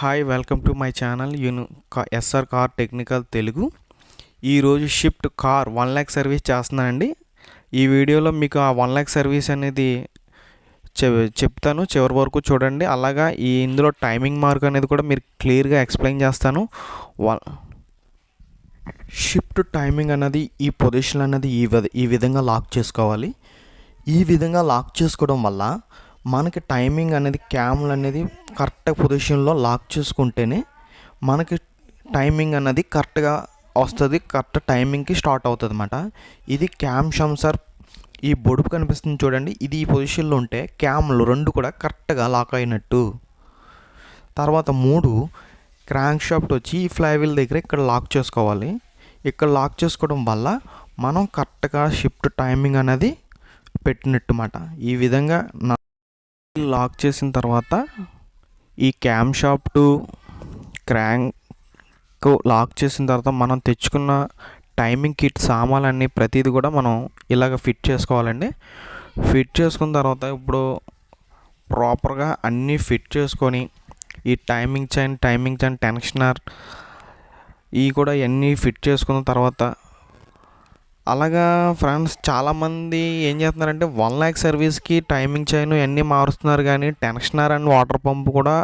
Hi welcome to my channel యూను S R car technical Telugu ఈరోజు Swift car one lakh service చేస్తున్నానండి. ఈ వీడియోలో మీకు ఆ వన్ ల్యాక్ సర్వీస్ అనేది చె- చెప్తాను. చివరి వరకు చూడండి. అలాగా ఈ ఇందులో టైమింగ్ మార్క్ అనేది కూడా మీరు క్లియర్గా ఎక్స్ప్లెయిన్ చేస్తాను. షిఫ్ట్ టైమింగ్ అనేది ఈ పొజిషన్ అనేది ఈ విధ ఈ విధంగా లాక్ చేసుకోవాలి. ఈ విధంగా లాక్ చేసుకోవడం వల్ల మనకి టైమింగ్ అనేది క్యామ్లు అనేది కరెక్ట్ పొజిషన్లో లాక్ చేసుకుంటేనే మనకి టైమింగ్ అన్నది కరెక్ట్గా వస్తుంది కరెక్ట్ టైమింగ్కి స్టార్ట్ అవుతుంది అనమాట ఇది క్యామ్ షంసర్ ఈ బొడుపు కనిపిస్తుంది చూడండి. ఇది ఈ పొజిషన్లో ఉంటే క్యామ్లు రెండు కూడా కరెక్ట్గా లాక్ అయినట్టు. తర్వాత మూడు క్రాంక్ షాఫ్ట్ వచ్చి ఈ ఫ్లైవీల్ దగ్గర ఇక్కడ లాక్ చేసుకోవాలి. ఇక్కడ లాక్ చేసుకోవడం వల్ల మనం కరెక్ట్గా షిఫ్ట్ టైమింగ్ అనేది పెట్టినట్టు మాట ఈ విధంగా నా లాక్ చేసిన తర్వాత ఈ క్యామ్ టు క్రాంక్ లాక్ చేసిన తర్వాత మనం తెచ్చుకున్న టైమింగ్ కిట్ సామాన్లన్నీ ప్రతిదీ కూడా మనం ఇలాగ ఫిట్ చేసుకోవాలండి. ఫిట్ చేసుకున్న తర్వాత ఇప్పుడు ప్రాపర్గా అన్నీ ఫిట్ చేసుకొని ఈ timing chain timing chain tensioner ఇవి కూడా అన్నీ ఫిట్ చేసుకున్న తర్వాత అలాగా ఫ్రెండ్స్ చాలామంది ఏం చేస్తున్నారంటే వన్ ల్యాక్ సర్వీస్కి టైమింగ్ చైన్ అన్నీ మారుస్తున్నారు కానీ టెన్షనర్ అండ్ వాటర్ పంప్ కూడా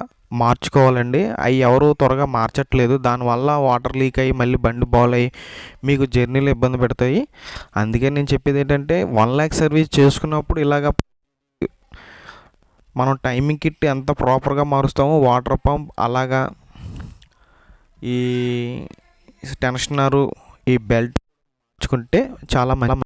మార్చుకోవాలండి. అవి ఎవరు త్వరగా మార్చట్లేదు. దానివల్ల వాటర్ లీక్ అయ్యి మళ్ళీ బండి బాల్ అయ్యి మీకు జర్నీలో ఇబ్బంది పెడతాయి. అందుకే నేను చెప్పేది ఏంటంటే వన్ ల్యాక్ సర్వీస్ చేసుకున్నప్పుడు ఇలాగ మనం టైమింగ్ కిట్ ఎంత ప్రాపర్గా మారుస్తామో వాటర్ పంప్ అలాగా ఈ టెన్షనరు ఈ బెల్ట్ నేర్చుకుంటే చాలా మంచి